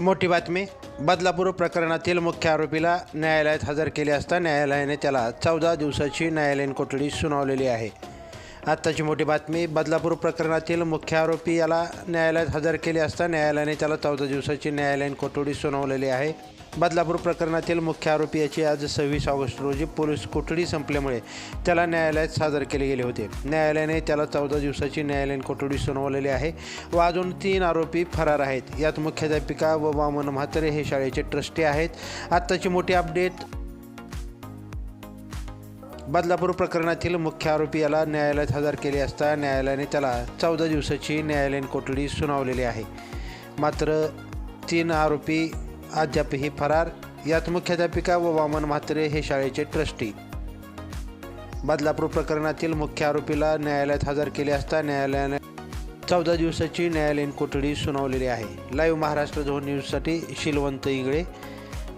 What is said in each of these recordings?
मोठी बातमी. बदलापूर प्रकरणातील मुख्य आरोपीला न्यायालयात हजर केले असता न्यायालयाने त्याला चौदा दिवसाची न्यायालयीन कोठडी सुनावलेली आहे. आत्ताची मोठी बातमी बदलापूर प्रकरणातील मुख्य आरोपी याला न्यायालयात हजर केले असता न्यायालयाने त्याला चौदा दिवसाची न्यायालयीन कोठडी सुनावलेली आहे. बदलापूर प्रकरणातील मुख्य आरोपी याची आज सव्वीस ऑगस्ट रोजी पोलीस कोठडी संपल्यामुळे त्याला न्यायालयात सादर केले गेले होते. न्यायालयाने त्याला चौदा दिवसाची न्यायालयीन कोठडी सुनावलेली आहे व अजून तीन आरोपी फरार आहेत. यात मुख्याध्यापिका व वामन म्हात्रे हे शाळेचे ट्रस्टी आहेत. आत्ताची मोठी अपडेट बदलापूर प्रकरणातील मुख्य आरोपी याला न्यायालयात हजर केले असता न्यायालयाने त्याला चौदा दिवसाची न्यायालयीन कोठडी सुनावलेली आहे. मात्र तीन आरोपी अद्यापही फरार. यात मुख्याध्यापिका व वामन म्हात्रे हे शाळेचे ट्रस्टी. बदलापूर प्रकरणातील मुख्य आरोपीला न्यायालयात हजर केले असता न्यायालयाने चौदा दिवसाची न्यायालयीन कोठडी सुनावलेली आहे. लाईव्ह महाराष्ट्र झोन न्यूजसाठी शिलवंत इंगळे.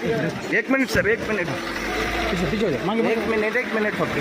एक मिनिट सर एक मिनिट. एक मिनिट एक मिनिट फक्त.